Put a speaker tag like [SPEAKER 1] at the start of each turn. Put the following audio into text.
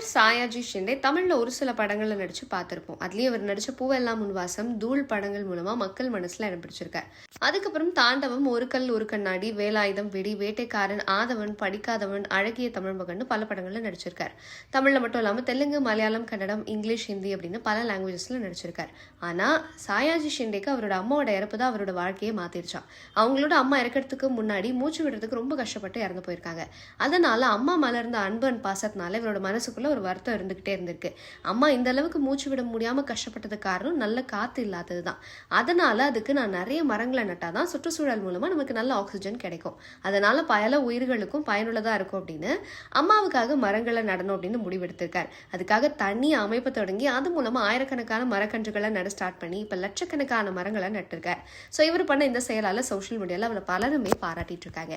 [SPEAKER 1] நடிகர் சாயாஜி ஷிண்டே தமிழ்ல ஒரு சில படங்களில் நடிச்சு பார்த்துருப்போம். அதுலேயும் அவர் நடிச்ச பூவெல்லாம் முன்வாசம் தூள் படங்கள் மூலமா மக்கள் மனசுல இடம் பிடிச்சிருக்கார் அதுக்கப்புறம் தாண்டவம் ஒரு கல் ஒரு கண்ணாடி வேலாயுதம் வெடி வேட்டைக்காரன் ஆதவன் படிக்காதவன் அழகிய தமிழ் மகன் பல படங்களில் நடிச்சிருக்கார். தமிழ்ல மட்டும் இல்லாமல் தெலுங்கு மலையாளம் கன்னடம் இங்கிலீஷ் ஹிந்தி அப்படின்னு பல லாங்குவேஜஸ்ல நடிச்சிருக்கார். ஆனா சாயாஜி ஷிண்டேக்கு அவரோட அம்மாவோட இறப்பு தான் அவரோட வாழ்க்கையை மாத்திருச்சான் அவங்களோட அம்மா இறக்கிறதுக்கு முன்னாடி மூச்சு விடுறதுக்கு ரொம்ப கஷ்டப்பட்டு இறந்து போயிருக்காங்க. அதனால அம்மா மலர்ந்த இருந்த அன்பு பாசத்தினால இவரோட மனசுக்குள்ள ஒரு வருத்தம் இருந்துகிட்டே இருந்திருக்கு. அம்மா இந்த அளவுக்கு மூச்சு விட முடியாம கஷ்டப்பட்டது காரணம் நல்ல காற்று இல்லாதது தான். அதனால அதுக்கு நான் நிறைய மரங்களை நட்டாதான் சுற்றுச்சூழல் மூலமாக நமக்கு நல்ல ஆக்சிஜன் கிடைக்கும். அதனால பல உயிர்களுக்கும் பயனுள்ளதாக இருக்கும் அப்படின்னு அம்மாவுக்காக மரங்களை நடணும் அப்படின்னு முடிவெடுத்திருக்கார். அதுக்காக தனி அமைப்பு தொடங்கி அது மூலமாக ஆயிரக்கணக்கான மரக்கன்றுகளை நட ஸ்டார்ட் பண்ணி இப்போ லட்சக்கணக்கான மரங்களை நட்டிருக்கார். ஸோ இவர் பண்ண இந்த செயலால சோஷியல் மீடியாவில் அவரை பலருமே பாராட்டிட்டு இருக்காங்க.